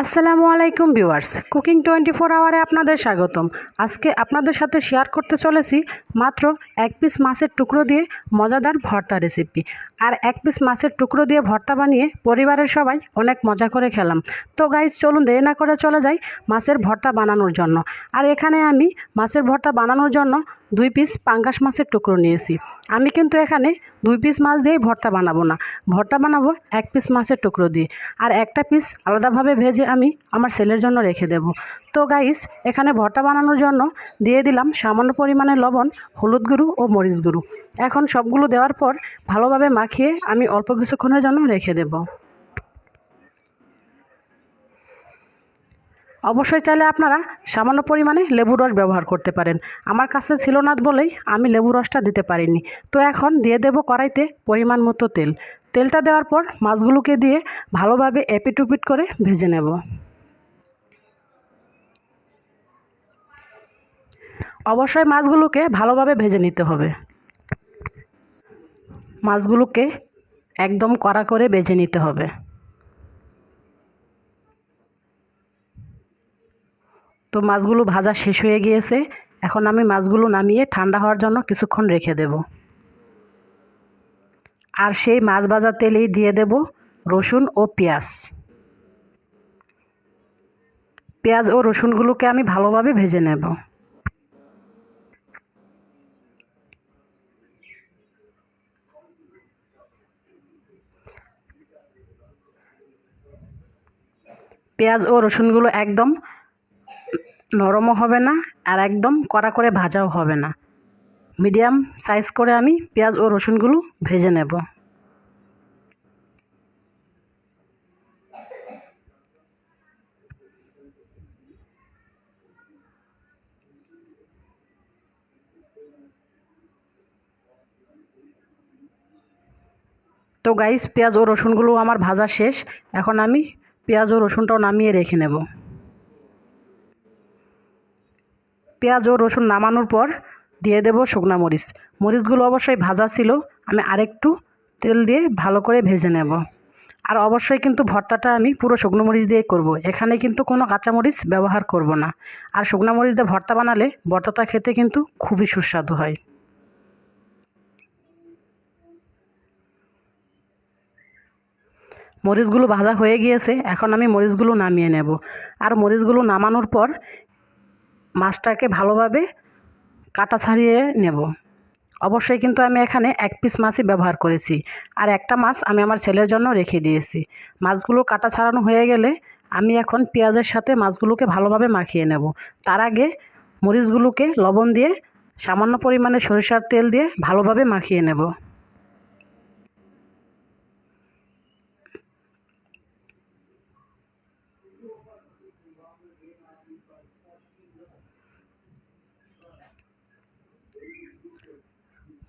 আসসালামু আলাইকুম viewers. Cooking twenty four আওয়ারে আপনাদের স্বাগতম। আজকে আপনাদের সাথে শেয়ার করতে চলেছি মাত্র এক পিস মাছের টুকরো দিয়ে মজাদার ভর্তা রেসিপি। আর এক পিস মাছের টুকরো দিয়ে ভর্তা বানিয়ে পরিবারের সবাই অনেক মজা করে খেলাম। তো গাইজ চলুন দেরি না করে চলে যাই মাছের ভর্তা বানানোর জন্য। আর এখানে আমি মাছের ভর্তা বানানোর জন্য দুই পিস পাঙ্গাস মাছের টুকরো নিয়েছি। আমি কিন্তু এখানে দুই পিস মাছ দিয়েই ভর্তা বানাবো না। ভর্তা বানাবো এক পিস মাছের টুকরো দিয়ে। আর একটা পিস আলাদাভাবে ভেজে আমি আমার ছেলের জন্য রেখে দেব। তো গাইস এখানে ভর্তা বানানোর জন্য দিয়ে দিলাম সামান্য পরিমাণে লবণ, হলুদ গুঁড়ো ও মরিচ গুঁড়ো। এখন সবগুলো দেওয়ার পর ভালোভাবে মাখিয়ে আমি অল্প কিছুক্ষণের জন্য রেখে দেব। অবশ্যই চাইলে আপনারা সামান্য পরিমাণে লেবু রস ব্যবহার করতে পারেন। আমার কাছে ছিল না বলেই আমি লেবু রসটা দিতে পারিনি। তো এখন দিয়ে দেব কড়াইতে পরিমাণ মতো তেল। তেলটা দেওয়ার পর মাছগুলোকে দিয়ে ভালোভাবে এপিটুপিট করে ভেজে নেব। অবশ্যই মাছগুলোকে ভালোভাবে ভেজে নিতে হবে। মাছগুলোকে একদম কড়া করে ভেজে নিতে হবে। তো মাছগুলো ভাজা শেষ হয়ে গিয়েছে। এখন আমি মাছগুলো নামিয়ে ঠান্ডা হওয়ার জন্য কিছুক্ষণ রেখে দেব। আর সেই মাছ ভাজা তেলেই দিয়ে দেব রসুন ও পেঁয়াজ। পেঁয়াজ ও রসুনগুলোকে আমি ভালোভাবে ভেজে নেব। পেঁয়াজ ও রসুনগুলো একদম নরমও হবে না আর একদম কড়া করে ভাজাও হবে না। মিডিয়াম সাইজ করে আমি পেঁয়াজ ও রসুনগুলো ভেজে নেব। তো গাইস পেঁয়াজ ও রসুনগুলো আমার ভাজা শেষ। এখন আমি পেঁয়াজ ও রসুনটাও নামিয়ে রেখে নেব। পেঁয়াজ ও রসুন নামানোর পর দিয়ে দেব শুকনা মরিচ। মরিচগুলো অবশ্যই ভাজা ছিল, আমি আরেকটু তেল দিয়ে ভালো করে ভেজে নেব। আর অবশ্যই কিন্তু ভর্তাটা আমি পুরো শুকনো মরিচ দিয়ে করব। এখানে কিন্তু কোনো কাঁচা মরিচ ব্যবহার করব না। আর শুকনো মরিচ দিয়ে ভর্তা বানালে ভর্তাটা খেতে কিন্তু খুবই সুস্বাদু হয়। মরিচগুলো ভাজা হয়ে গিয়েছে, এখন আমি মরিচগুলো নামিয়ে নেব। আর মরিচগুলো নামানোর পর মাছটাকে ভালোভাবে কাটা ছাড়িয়ে নেব। অবশ্যই কিন্তু আমি এখানে এক পিস মাছই ব্যবহার করেছি। আর একটা মাছ আমি আমার ছেলের জন্য রেখে দিয়েছি। মাছগুলো কাটা ছাড়ানো হয়ে গেলে আমি এখন পেঁয়াজের সাথে মাছগুলোকে ভালোভাবে মাখিয়ে নেব। তার আগে মরিচগুলোকে লবণ দিয়ে সামান্য পরিমাণে সরিষার তেল দিয়ে ভালোভাবে মাখিয়ে নেব।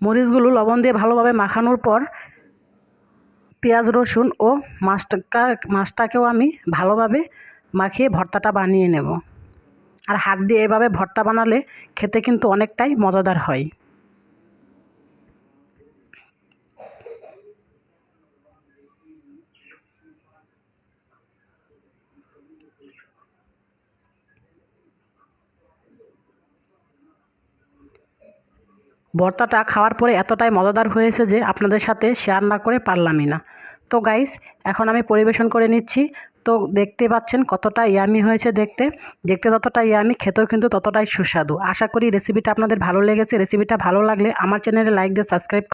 মরিচগুলো লবণ দিয়ে ভালোভাবে মাখানোর পর পেঁয়াজ, রসুন ও মাছটা মাছটাকেও আমি ভালোভাবে মাখিয়ে ভর্তাটা বানিয়ে নেব। আর হাত দিয়ে এভাবে ভর্তা বানালে খেতে কিন্তু অনেকটাই মজাদার হয়। ভর্তাটা খাওয়ার পরে এতটাই মজাদার হয়েছে যে আপনাদের সাথে শেয়ার না করে পারলামই না। তো গাইস এখন আমি পরিবেশন করে নিচ্ছি। তো দেখতে পাচ্ছেন কতটা ইয়ামি হয়েছে দেখতে। দেখতে ততটা ইয়ামি খেতেও কিন্তু ততটাই সুস্বাদু। আশা করি রেসিপিটা আপনাদের ভালো লেগেছে। রেসিপিটা ভালো লাগলে আমার চ্যানেলে লাইক দিয়ে সাবস্ক্রাইব